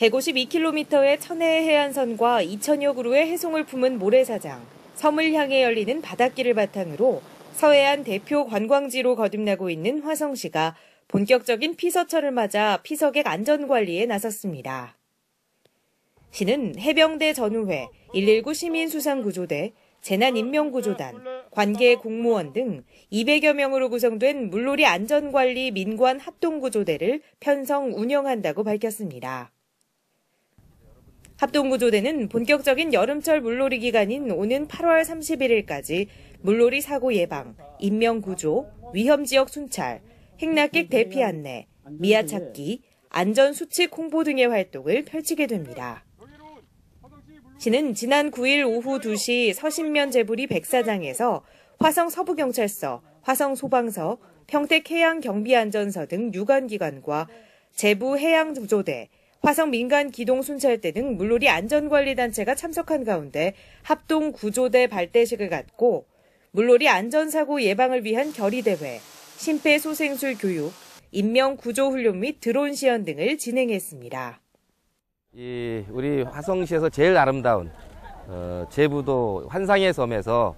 152km의 천혜의 해안선과 2천여 그루의 해송을 품은 모래사장, 섬을 향해 열리는 바닷길을 바탕으로 서해안 대표 관광지로 거듭나고 있는 화성시가 본격적인 피서철을 맞아 피서객 안전관리에 나섰습니다. 시는 해병대 전우회, 119 시민수상구조대, 재난인명구조단, 관계 공무원 등 200여 명으로 구성된 물놀이 안전관리 민관 합동구조대를 편성 운영한다고 밝혔습니다. 합동구조대는 본격적인 여름철 물놀이 기간인 오는 8월 31일까지 물놀이 사고 예방, 인명구조, 위험지역 순찰, 행락객 대피 안내, 미아 찾기, 안전수칙 홍보 등의 활동을 펼치게 됩니다. 시는 지난 9일 오후 2시 서신면 제부리 백사장에서 화성 서부경찰서, 화성 소방서, 평택 해양 경비안전서 등 유관기관과 제부 해양구조대, 화성 민간 기동 순찰대 등 물놀이 안전관리단체가 참석한 가운데 합동 구조대 발대식을 갖고 물놀이 안전사고 예방을 위한 결의대회, 심폐소생술 교육, 인명 구조 훈련 및 드론 시연 등을 진행했습니다. 이 우리 화성시에서 제일 아름다운 어, 제부도 환상의 섬에서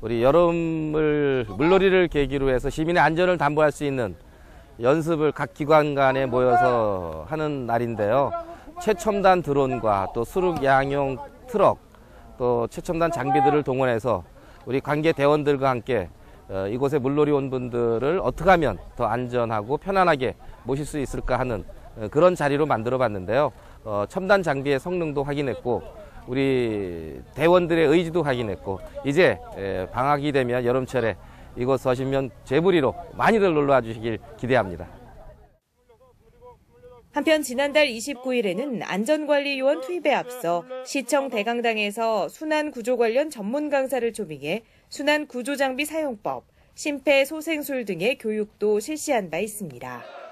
우리 여름을 물놀이를 계기로 해서 시민의 안전을 담보할 수 있는 연습을 각 기관 간에 모여서 하는 날인데요. 최첨단 드론과 또 수륙 양용 트럭 또 최첨단 장비들을 동원해서 우리 관계 대원들과 함께 어, 이곳에 물놀이 온 분들을 어떻게 하면 더 안전하고 편안하게 모실 수 있을까 하는 어, 그런 자리로 만들어 봤는데요. 어, 첨단 장비의 성능도 확인했고 우리 대원들의 의지도 확인했고 이제 방학이 되면 여름철에 이곳 서신면 제부리로 많이들 놀러와 주시길 기대합니다. 한편 지난달 29일에는 안전관리 요원 투입에 앞서 시청 대강당에서 순환 구조 관련 전문 강사를 초빙해 순환 구조 장비 사용법, 심폐소생술 등의 교육도 실시한 바 있습니다.